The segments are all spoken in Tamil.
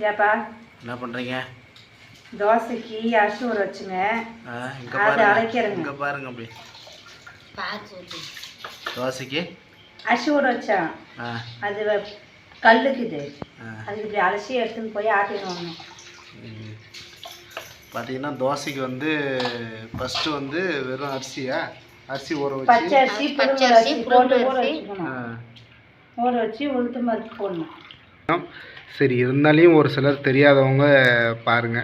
ஏப்பா? என்ன பண்ணுறீங்க தோசைக்கு அரிசி ஊற வச்சுங்க இங்கே அது பாருங்க. அரைக்கிறேங்க. இங்கே பாருங்க அப்படி. தோசைக்கு? அரிசி ஊற வச்சேன். ஆ. அது கல்லுக்குது. அதுக்கு இப்படி அலசி எடுத்துன்னு போய் ஆட்டிடுவாங்க. பார்த்தீங்கன்னா தோசைக்கு வந்து ஃபஸ்ட்டு வந்து வெறும் அரிசியா? அரிசி ஊற வச்சு. பச்சை அரிசி புழுங்கல் அரிசி போட்டு ஊற வச்சுக்கணும். ஊற வச்சு உளுத்து மறுத்து போடணும். சரி இருந்தாலையும் ஒரு சிலர் தெரியாதவங்க பாருங்க.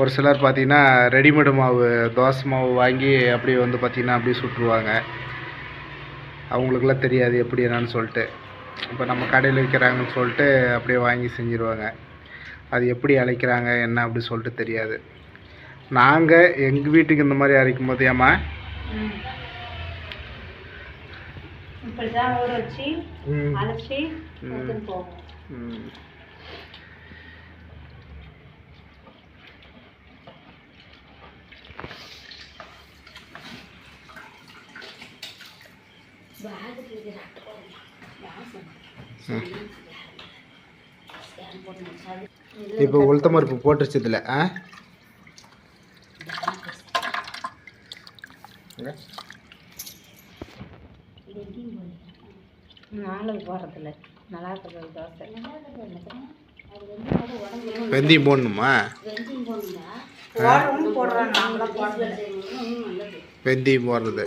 ஒரு சிலர் பார்த்தீங்கன்னா ரெடிமேடு மாவு தோசை மாவு வாங்கி அப்படியே வந்து பார்த்தீங்கன்னா அப்படியே சுட்டுருவாங்க. அவங்களுக்குலாம் தெரியாது எப்படி என்னன்னு சொல்லிட்டு. இப்போ நம்ம கடையில் விற்கிறாங்கன்னு சொல்லிட்டு அப்படியே வாங்கி செஞ்சுருவாங்க. அது எப்படி அழைக்கிறாங்க என்ன அப்படி சொல்லிட்டு தெரியாது. நாங்கள் எங்கள் வீட்டுக்கு இந்த மாதிரி அரைக்கும் போது ஏம்மா? இப்படி தான் ஊற வச்சு அலசி எடுத்துன்னு போவோம். இப்போ உளுத்தம் பருப்பு போட்டுருச்சு இதில் ஆ? நாங்களும் போடுறதில்ல நல்லா இருக்கிறது தோசை. வெந்தயம் போடணுமா? நாங்களாம் போடுறதில்ல வெந்தயம் போடுறது.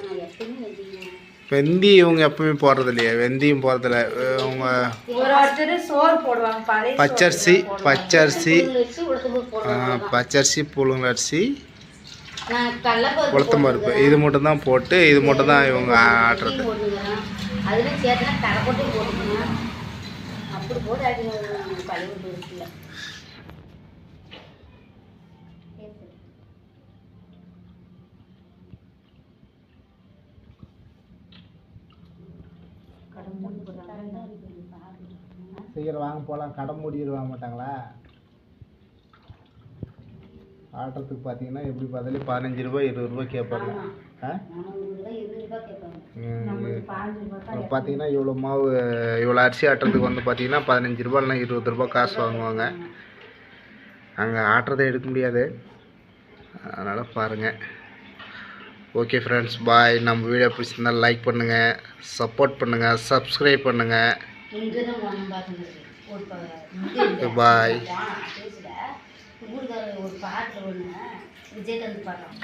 வெந்தயம் இவங்க எப்பவுமே போடுறது இல்லையா வெந்தயம் போடுறதில்ல. அவங்க பழைய பச்சரிசி பச்சரிசி. பச்சரிசி புழுங்கல் அரிசி உளுத்தம் பருப்பு இது மட்டும் தான் போட்டு இது மட்டும் தான் இவங்க ஆட்டுறது. சீக்கிரம் வாங்க போகலாம் கடை மூடிட்டு வாங்க மாட்டாங்களா? ஆட்டுறதுக்கு பார்த்தீங்கன்னா எப்படி பார்த்தாலும் பதினஞ்சு ரூபாய் இருபது ரூபாய் கேட்பாங்க. ஆ? பார்த்தீங்கன்னா இவ்வளோ மாவு இவ்வளோ அரிசி ஆட்டுறதுக்கு வந்து பார்த்தீங்கன்னா பதினஞ்சு ரூபா இல்லைனா இருபது ரூபா காசு வாங்குவாங்க. அங்கே ஆட்டுறதை எடுக்க முடியாது. அதனால் பாருங்கள் ஓகே ஃப்ரெண்ட்ஸ் பாய் நம்ம வீடியோ பிடிச்சிருந்தா லைக் பண்ணுங்கள் சப்போர்ட் பண்ணுங்கள் சப்ஸ்கிரைப் பண்ணுங்கள் பாய் ஊருக்கார ஒரு பாட்டில் ஒன்று விஜயகாந்த் பாடுறான்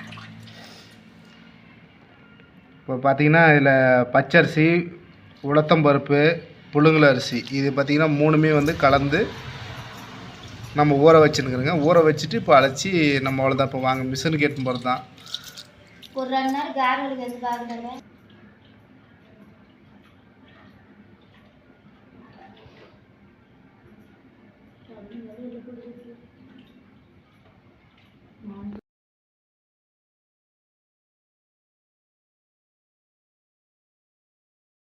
இப்போ பார்த்தீங்கன்னா இதில் பச்சரிசி உளுத்தம்பருப்பு புழுங்கல் அரிசி இது பார்த்தீங்கன்னா மூணுமே வந்து கலந்து நம்ம ஊற வச்சுருக்குறோங்க ஊற வச்சுட்டு இப்போ அழைச்சி நம்ம அவ்வளோதான் இப்போ வாங்க மிஷினுக்கு எடுத்து போகிறது தான் ஒரு ரெண்டு கார்களுக்கு